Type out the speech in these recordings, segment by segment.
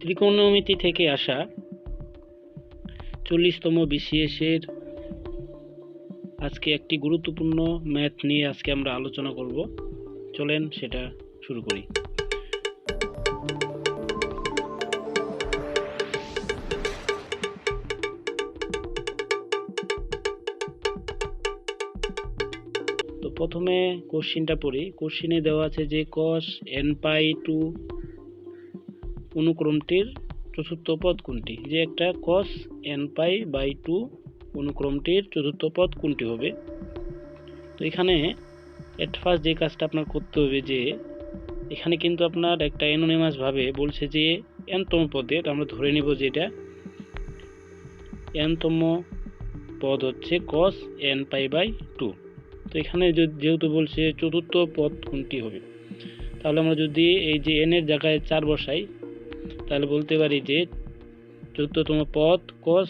ত্রিকোণমিতি থেকে আসা চল্লিশতম বিসিএসের আজকে একটি গুরুত্বপূর্ণ ম্যাথ নিয়ে আজকে আমরা আলোচনা করব। চলেন সেটা শুরু করি। তো প্রথমে কোশ্চিনটা পড়ি। কোশ্চিনে দেওয়া আছে যে কস এন পাই টু অনুক্রমটির চতুর্থ পদ কোনটি? যে একটা cos n pi by two অনুক্রমটির চতুর্থ পদ কোনটি হবে? তো এখানে এট ফার্স্ট যে কাজটা আপনার করতে হবে যে, এখানে কিন্তু আপনার একটা অ্যানোনিমাস ভাবে বলছে যে এনতম পদের, আমরা ধরে নিব যে এটা এনতম পদ হচ্ছে cos n pi by two. তো এখানে যেহেতু বলছে চতুর্থ পদ কোনটি হবে? তাহলে আমরা যদি এই যে এন এর জায়গায় চার বসাই তাহলে বলতে পারি যে চতুর্থতম পদ কস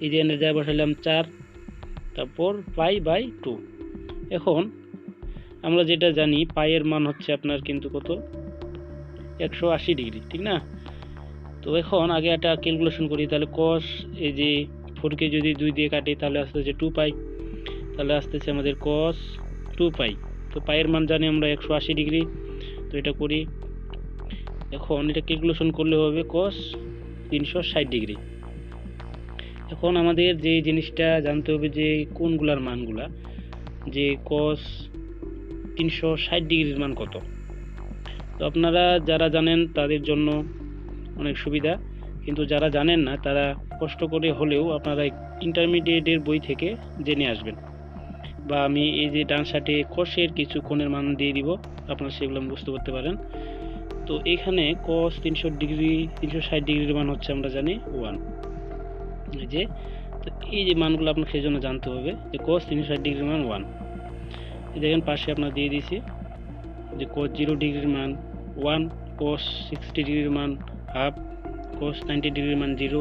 এই যে এনের জায়গায় বসাইলাম চার, তারপর পাই বাই টু। এখন আমরা যেটা জানি পায়ের মান হচ্ছে আপনার কিন্তু কত? একশো আশি ডিগ্রি, ঠিক না? তো এখন আগে একটা ক্যালকুলেশন করি, তাহলে কস এই যে ফোরকে যদি দুই দিয়ে কাটি, তাহলে আসতেছে টু পাই। তাহলে আসতেছে আমাদের কস টু পাই। তো পায়ের মান জানি আমরা একশো আশি ডিগ্রি। তো এটা করি এখন এটা ক্যালকুলেশন করলে হবে কস তিনশো ষাট ডিগ্রি এখন আমাদের যে জিনিসটা জানতে হবে যে কোনগুলার মানগুলা, যে কস তিনশো ষাট ডিগ্রির মান কত? তো আপনারা যারা জানেন তাদের জন্য অনেক সুবিধা, কিন্তু যারা জানেন না তারা কষ্ট করে হলেও আপনারা ইন্টারমিডিয়েটের বই থেকে জেনে আসবেন। বা আমি এই যে ডান সাইডে কষের কিছু কোণের মান দিয়ে দিব, আপনারা সেগুলো বুঝতে পারতে পারেন। তো এখানে কস তিনশো ডিগ্রি, তিনশো ষাট ডিগ্রির মান হচ্ছে আমরা জানি ওয়ান এই যে, তো এই যে মানগুলো আপনাকে সেই জন্য জানতে হবে যে কস তিনশো ষাট ডিগ্রির মান ওয়ান দেখেন পাশে আপনার দিয়ে দিয়েছি যে কস জিরো ডিগ্রির মান ওয়ান কস সিক্সটি ডিগ্রির মান হাফ কস নাইনটি ডিগ্রির মান zero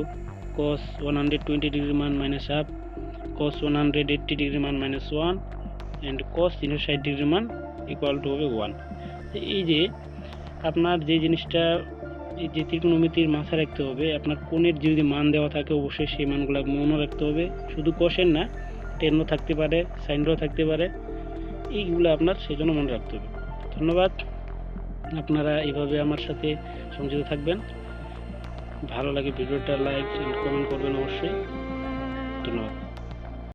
cos one hundred twenty ডিগ্রির মান minus half cos one hundred eighty ডিগ্রির মান মাইনাস ওয়ান অ্যান্ড কস তিনশো ষাট ডিগ্রির মান ইকুয়াল টু হবে ওয়ান এই যে আপনার যে জিনিসটা, যে ত্রিকোণমিতির মাথায় রাখতে হবে, আপনার কোণের যদি মান দেওয়া থাকে অবশ্যই সেই মানগুলো মনে রাখতে হবে। শুধু কোষের না, টেনও থাকতে পারে, সাইনও থাকতে পারে, এইগুলো আপনার সেই জন্য মনে রাখতে হবে। ধন্যবাদ। আপনারা এইভাবে আমার সাথে সংযুক্ত থাকবেন। ভালো লাগে ভিডিওটা লাইক কমেন্ট করবেন অবশ্যই। ধন্যবাদ।